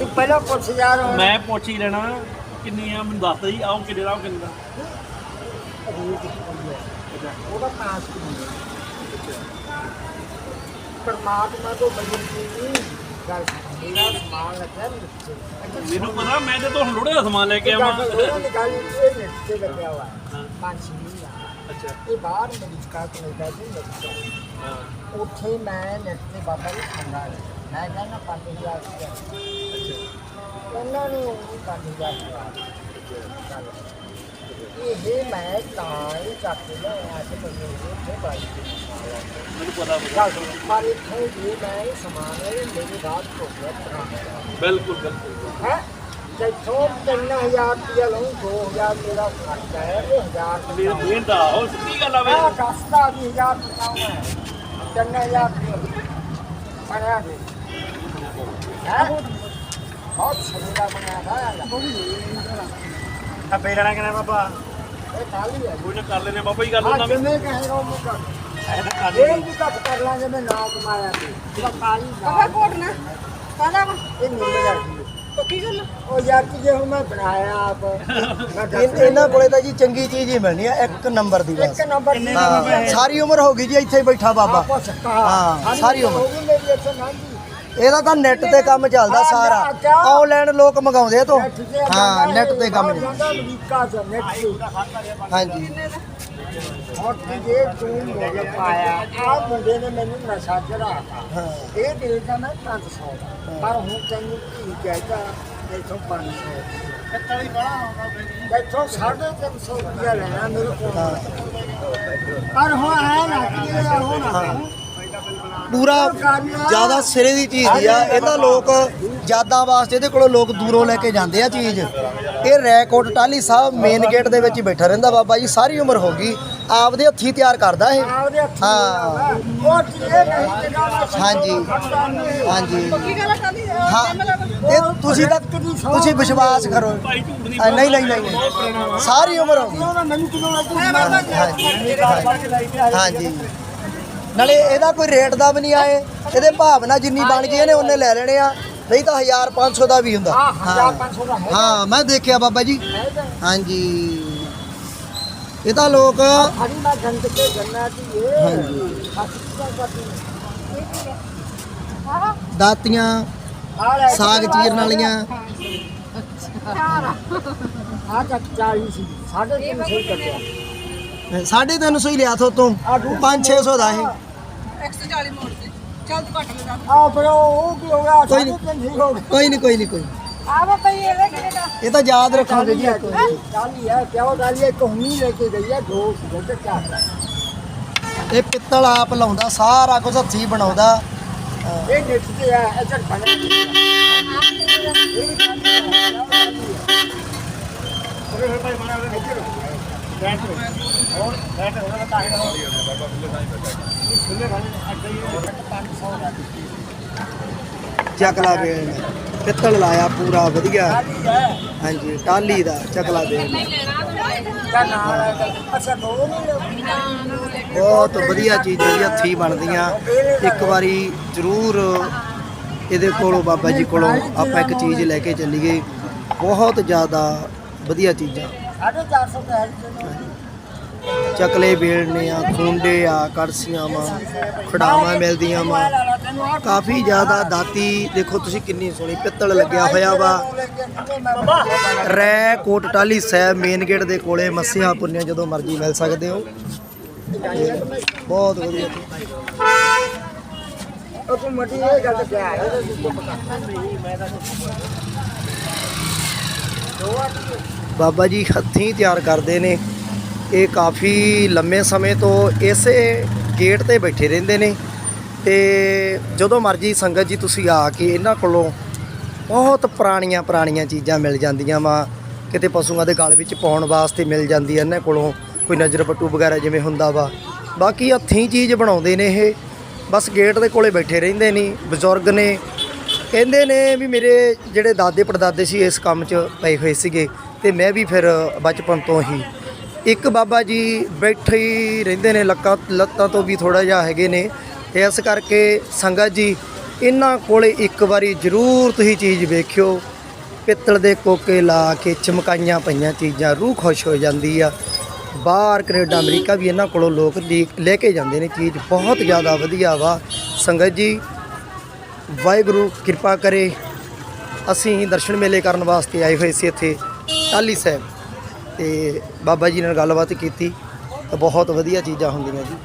ਤੂੰ ਪਹਿਲਾਂ ਪੁੱਛ ਯਾਰ ਹੁਣ। ਮੈਂ ਪੁੱਛ ਹੀ ਲੈਣਾ ਕਿੰਨੀ ਆ ਮੈਨੂੰ ਦੱਸ ਦੇ ਆਉਂ ਕਿੰਨੇ ਦਾ ਆਊਂ ਕਿੰਨੇ ਦਾ। ਉਹਦਾ ਪਾਸ ਕੀ ਪਰਮਾਤਮਾ ਤੋਂ ਬੜੀ ਨਹੀਂ ਗੱਲ ਮੇਰਾ ਸਮਾਨ ਲੱਗਿਆ ਮੈਨੂੰ ਪਤਾ ਮੈਂ ਤੇ ਤੁਹਾਨੂੰ ਲੋੜੇ ਦਾ ਸਮਾਨ ਲੈ ਕੇ ਆਵਾਂ। ਉਹਨਾਂ ਨੇ ਗੱਲ ਇਹ ਨੇ ਤੇ ਲੱਗਿਆ ਹੋਇਆ। ਹਾਂ। ਪੰਜ ਛੇ ਮਹੀਨੇ। ਆ। ਅੱਛਾ। ਇਹ ਬਾਹਰ ਅਮਰੀਕਾ ਕੈਨੇਡਾ ਦੀ ਲੱਗਿਆ ਹਾਂ। ਉੱਥੇ ਮੈਂ ਨੈਟ ਤੇ ਬਾਬਾ ਜੀ ਖੰਡਾ ਮੈਂ ਕਹਿੰਦਾ 5000 ਰੁਪਇਆ। ਉਹਨਾਂ ਨੂੰ ਉਹ 5000 ਰੁਪਇਆ ਇਹ ਮੈਂ ਤਾਂ ਹੀ ਚੱਕ ਕੇ ਲਿਆਇਆ ਕਿ ਮੈਨੂੰ ਉੱਥੇ ਬਾਈ ਮੈਨੂੰ ਪਤਾ ਪਤਾ ਗੱਲ ਸੁਣ, ਪਰ ਇੱਥੇ ਜੇ ਮੈਂ ਇਹ ਸਮਾਨ ਹੈ ਮੇਰੇ ਬਾਅਦ ਹੋ ਗਿਆ ਤਰਾ ਬਿਲਕੁਲ ਬਿਲਕੁਲ। ਹੈ? ਜਿੱਥੋਂ 3000 ਰੁਪਇਆ ਲਊਂ 2000 ਮੇਰਾ ਖਰਚਾ ਹੈ ਇਹ 1000 ਵੀਰ ਰੁਪਇਆ ਦੇਣ ਦਾ ਉਹ ਸਿੱਧੀ ਗੱਲ ਆ ਵੇ ਆ ਕਸਤਾ ਵੀ 1000 ਰੁਪਇਆ ਹੈ 3000 ਰੁਪਇਆ। ਬਣਿਆ ਹੈ? ਬਹੁਤ ਸੋਹਣਾ ਬਣਿਆ ਹੈ। ਆ ਪੇੜਣਾ ਕਿਨੇ ਬਾਬਾ? ਇਹ ਖਾਲੀ ਹੈ। ਕੋਈ ਨਾ ਕਰ ਲੈਨੇ ਬਾਬਾ ਹੀ ਗੱਲ ਆ ਉਹਨਾਂ ਵਿੱਚ ਜਿੰਨੇ ਕਹੇਗਾ ਉਹ ਕਰ ਐਦਾਂ ਕਰ ਇਹ ਲੈਨੇ ਵੀ ਘੱਟ ਕਰ ਲਾਂਗੇ ਮੈਂ ਨਾ ਕਮਾਇਆ ਤੇ ਜਿਹੜਾ ਕਾਲੀ ਬਾਬਾ ਕੋਟਣਾ ਕਾਹਦਾ ਵਾ? ਇਹ ਨਿੰਮ ਜਾਂਦੀ ਹੈ ਪੱਕੀ ਗੱਲ ਉਹ ਯਾਰ ਕਿ ਜੇ ਹੁਣ ਮੈਂ ਬਣਾਇਆ ਆਪ ਮੈਂ ਦੱਸ ਇਹ- ਇਹਨਾਂ ਕੋਲੇ ਤਾਂ ਜੀ ਚੰਗੀ ਚੀਜ਼ ਹੀ ਮਿਲਣੀ ਆ ਇੱਕ ਨੰਬਰ ਦੀ ਬਸ। ਇੱਕ ਨੰਬਰ ਹਾਂ? ਸਾਰੀ ਉਮਰ ਹੋ ਗਈ ਜੀ ਇੱਥੇ ਹੀ ਬੈਠਾ ਬਾਬਾ। ਹਾਂ, ਸਾਰੀ ਉਮਰ। ਹੋ ਗਈ ਮੇਰੀ ਇੱਥੇ ਨਾਂਗੀ ਇਹਦਾ ਤਾਂ ਨੈਟ ਤੇ ਕੰਮ ਚੱਲਦਾ ਸਾਰਾ ਆਨਲਾਈਨ ਲੋਕ ਮੰਗਾਉਂਦੇ ਆ ਤੋਂ ਹਾਂ ਨੈਟ ਤੇ ਕੰਮ ਚੱਲਦਾ। ਜਾਂਦਾ ਅਮਰੀਕਾ ਚ ਨੈਟ ਤੇ ਹਾਂਜੀ ਹੁਣ ਕੀ ਜੇ ਤੂੰ ਮੁੰਡੇ ਪਾਇਆ ਆ ਮੁੰਡੇ ਨੇ ਮੈਨੂੰ ਨਸ਼ਾ ਚੜਾਤਾ ਹਾਂ ਇਹ ਦੇਦਾ ਮੈਂ 500 ਦਾ ਪਰ ਹੁਣ ਤੈਨੂੰ ਕੀ ਕਹਿਤਾ ਇੱਥੋਂ 500 ਕੱਟਾਲੀ ਬੜਾ ਆਉਂਦਾ ਇੱਥੋਂ 350 ਰੁਪਇਆ ਲੈਣਾ ਮੇਰੇ ਕੋਲ ਪਰ ਹੁਣ ਆਇਆ ਨਾ ਕਿ ਇਹ ਹੁਣ ਹਾਂ। ਪੂਰਾ ਜ਼ਿਆਦਾ ਸਿਰੇ ਦੀ ਚੀਜ਼ ਦੀ ਆ। ਇਹ ਤਾਂ ਲੋਕ ਯਾਦਾਂ ਵਾਸਤੇ ਇਹਦੇ ਕੋਲੋਂ ਲੋਕ ਦੂਰੋਂ ਲੈ ਕੇ ਜਾਂਦੇ ਆ ਚੀਜ਼। ਇਹ ਰੈਕੋਟ ਟਾਲੀ ਸਾਹਿਬ ਮੇਨ ਗੇਟ ਦੇ ਵਿੱਚ ਹੀ ਬੈਠਾ ਰਹਿੰਦਾ ਬਾਬਾ ਜੀ ਸਾਰੀ ਉਮਰ ਹੋ ਗਈ। ਆਪਦੇ ਹੱਥੀ ਤਿਆਰ ਕਰਦਾ ਇਹ। ਹਾਂ। ਹਾਂਜੀ। ਹਾਂਜੀ। ਹਾਂ। ਇਹ ਤੁਸੀਂ ਤਾਂ ਤੁਸੀਂ ਵਿਸ਼ਵਾਸ ਕਰੋ। ਨਹੀਂ ਆ, ਨਹੀਂ ਨਹੀਂ ਨਹੀਂ ਨਹੀਂ। ਸਾਰੀ ਉਮਰ ਹੋ ਗਈ। ਹਾਂਜੀ। ਨਾਲੇ ਇਹਦਾ ਕੋਈ ਰੇਟ ਦਾ ਵੀ ਨਹੀਂ ਆਏ। ਇਹਦੇ ਭਾਵਨਾ ਜਿੰਨੀ ਬਣ ਗਈ ਇਹਨੇ ਉਹਨੇ ਲੈ ਲੈਣੇ ਆ। ਨਹੀਂ ਤਾਂ 1500 ਦਾ ਵੀ ਹੁੰਦਾ। ਹਾਂ ਹਾਂ। 1500 ਦਾ ਹੈ ਹਾਂ ਮੈਂ ਦੇਖਿਆ ਬਾਬਾ ਜੀ। ਹਾਂਜੀ। ਇਹ ਤਾਂ ਲੋਕ ਹਰੀ ਮੈਂ ਗੰਦ ਕੇ ਗੰਨਾ ਦੀ ਇਹ ਹਾਂਜੀ। ਹਸਪਤਾਲ ਕਰਦੀ ਦਾਤੀਆਂ ਸਾਗ ਚੀਰਨ ਵਾਲੀਆਂ। ਆ ਤਾਂ 40 ਸੀ 350 ਕੱਟਿਆ ਸਾਢੇ ਤਿੰਨ ਸੌ ਹੀ ਲਿਆ ਥੋ ਤੋਂ। 5-600 ਦਾ ਇਹ। 140 ਮੋੜ ਤੇ। ਚੱਲ ਤੂੰ ਕੱਟ ਲੈ ਜਾ। ਆ ਫਿਰ ਉਹ ਕੀ ਹੋ ਗਿਆ? ਕੋਈ ਨੀ। ਸਾਡੇ ਤਿੰਨ ਹੋ ਗਏ। ਕੋਈ ਨਹੀਂ ਕੋਈ ਨਹੀਂ ਕੋਈ ਆ ਬਾਬਾ ਜੀ ਇਹਦਾ ਕਿਹੜੇ। ਦਾ ਇਹ ਤਾਂ ਯਾਦ ਰੱਖੋਗੇ ਜੀ ਇੱਕ। ਚਾਲੀ ਹੈ ਕਿਉਂ ਚਾਲੀ ਇੱਕ ਹੁਣੀ ਲੈ ਕੇ ਗਈ ਹੈ ਦੋ ਚਾਰ ਇਹ ਪਿੱਤਲ ਆਪ ਲਾਉਂਦਾ ਸਾਰਾ ਕੁਝ ਹੱਥੀ ਬਣਾਉਂਦਾ। ਇਹ ਨਿੱਚਦੇ ਆ ਇੱਧਰ ਚਕਲਾ ਬੇਲ ਪਿੱਤਲ ਲਾਇਆ ਪੂਰਾ ਵਧੀਆ। ਹਾਂਜੀ ਟਾਲੀ ਦਾ ਚਕਲਾ ਬੇਲ ਅੱਛਾ ਦੋ ਨਹੀਂ ਬਹੁਤ ਵਧੀਆ ਚੀਜ਼ਾਂ ਜੀ ਹੱਥੀ ਬਣਦੀਆਂ। ਇੱਕ ਵਾਰੀ ਜ਼ਰੂਰ ਇਹਦੇ ਕੋਲੋਂ ਬਾਬਾ ਜੀ ਕੋਲੋਂ ਆਪਾਂ ਇੱਕ ਚੀਜ਼ ਲੈ ਕੇ ਚੱਲੀਏ। ਬਹੁਤ ਜ਼ਿਆਦਾ ਵਧੀਆ ਚੀਜ਼ਾਂ। 450 ਦਾ ਹੈ ਚਕਲੇ ਬੇਲਣੇ ਆ ਖੁੰਡੇ ਆ ਕੜਸੀਆਂ ਵਾ ਖੜਾਵਾਂ ਮਿਲਦੀਆਂ ਵਾ। ਕਾਫੀ ਜ਼ਿਆਦਾ ਦਾਤੀ ਦੇਖੋ ਤੁਸੀਂ ਕਿੰਨੀ ਸੋਹਣੀ ਪਿੱਤਲ ਲੱਗਿਆ ਹੋਇਆ ਵਾ। ਰੈ ਕੋਟ ਟਾਲੀ ਸਾਹਿਬ ਮੇਨ ਗੇਟ ਦੇ ਕੋਲੇ ਮੱਸਿਆ ਪੁੰਨਿਆ ਜਦੋਂ ਮਰਜ਼ੀ ਮਿਲ ਸਕਦੇ ਹੋ। ਬਹੁਤ ਵਧੀਆ। ਉਹ ਮਟੀ ਇਹ ਗੱਲ ਕਿਹਾ ਹੈ ਬਾਬਾ ਜੀ ਹੱਥੀਂ ਤਿਆਰ ਕਰਦੇ ਨੇ। ਇਹ ਕਾਫੀ ਲੰਮੇ ਸਮੇਂ ਤੋਂ ਇਸੇ ਗੇਟ ਤੇ ਬੈਠੇ ਰਹਿੰਦੇ ਨੇ। ਤੇ ਜਦੋਂ ਮਰਜ਼ੀ ਸੰਗਤ ਜੀ ਤੁਸੀਂ ਆ ਕੇ ਇਹਨਾਂ ਕੋਲੋਂ ਬਹੁਤ ਪੁਰਾਣੀਆਂ ਪੁਰਾਣੀਆਂ ਚੀਜ਼ਾਂ ਮਿਲ ਜਾਂਦੀਆਂ ਵਾ। ਕਿਤੇ ਪਸ਼ੂਆਂ ਦੇ ਗਲ ਵਿੱਚ ਪਾਉਣ ਵਾਸਤੇ ਮਿਲ ਜਾਂਦੀ ਹੈ ਇਹਨਾਂ ਕੋਲੋਂ ਕੋਈ ਨਜ਼ਰ ਪੱਟੂ ਵਗੈਰਾ ਜਿਵੇਂ ਹੁੰਦਾ ਵਾ। ਬਾਕੀ ਹੱਥੀਂ ਚੀਜ਼ ਬਣਾਉਂਦੇ ਨੇ ਇਹ। ਬਸ ਗੇਟ ਦੇ ਕੋਲੇ ਬੈਠੇ ਰਹਿੰਦੇ ਨੇ, ਬਜ਼ੁਰਗ ਨੇ। ਕਹਿੰਦੇ ਨੇ ਵੀ ਮੇਰੇ ਜਿਹੜੇ ਦਾਦੇ ਪੜਦਾਦੇ ਸੀ ਇਸ ਕੰਮ 'ਚ ਪਏ ਹੋਏ ਸੀਗੇ ਤੇ ਮੈਂ ਵੀ ਫਿਰ ਬਚਪਨ ਤੋਂ ਹੀ। ਇੱਕ ਬਾਬਾ ਜੀ ਬੈਠੇ ਹੀ ਰਹਿੰਦੇ ਨੇ ਲੱਕਾਂ, ਲੱਤਾਂ ਤੋਂ ਵੀ ਥੋੜਾ ਜਿਹਾ ਹੈਗੇ ਨੇ ਤੇ ਇਸ ਕਰਕੇ ਸੰਗਤ ਜੀ, ਇਹਨਾਂ ਕੋਲੇ ਇੱਕ ਵਾਰੀ ਜ਼ਰੂਰ ਤੁਸੀਂ ਚੀਜ਼ ਵੇਖਿਓ। ਪਿੱਤਲ ਦੇ ਕੋਕੇ ਲਾ ਕੇ ਚਮਕਾਈਆਂ ਪਈਆਂ ਚੀਜ਼ਾਂ, ਰੂਹ ਖੁਸ਼ ਹੋ ਜਾਂਦੀ ਆ। ਬਾਹਰ ਕੈਨੇਡਾ, ਅਮਰੀਕਾ ਵੀ ਇਹਨਾਂ ਕੋਲੋਂ ਲੋਕ ਲੈ- ਲੈ ਕੇ ਜਾਂਦੇ ਨੇ ਚੀਜ਼, ਬਹੁਤ ਜ਼ਿਆਦਾ ਵਧੀਆ ਵਾ। ਸੰਗਤ ਜੀ ਵਾਹਿਗੁਰੂ, ਕਿਰਪਾ ਕਰੇ। ਅਸੀਂ ਦਰਸ਼ਨ ਮੇਲੇ ਕਰਨ ਵਾਸਤੇ ਆਏ ਹੋਏ ਸੀ ਇੱਥੇ ਟਾਲੀ ਸਾਹਿਬ। ਤੇ ਬਾਬਾ ਜੀ ਨਾਲ ਗੱਲਬਾਤ ਕੀਤੀ ਤਾਂ ਬਹੁਤ ਵਧੀਆ ਚੀਜ਼ਾਂ ਹੁੰਦੀਆਂ ਜੀ।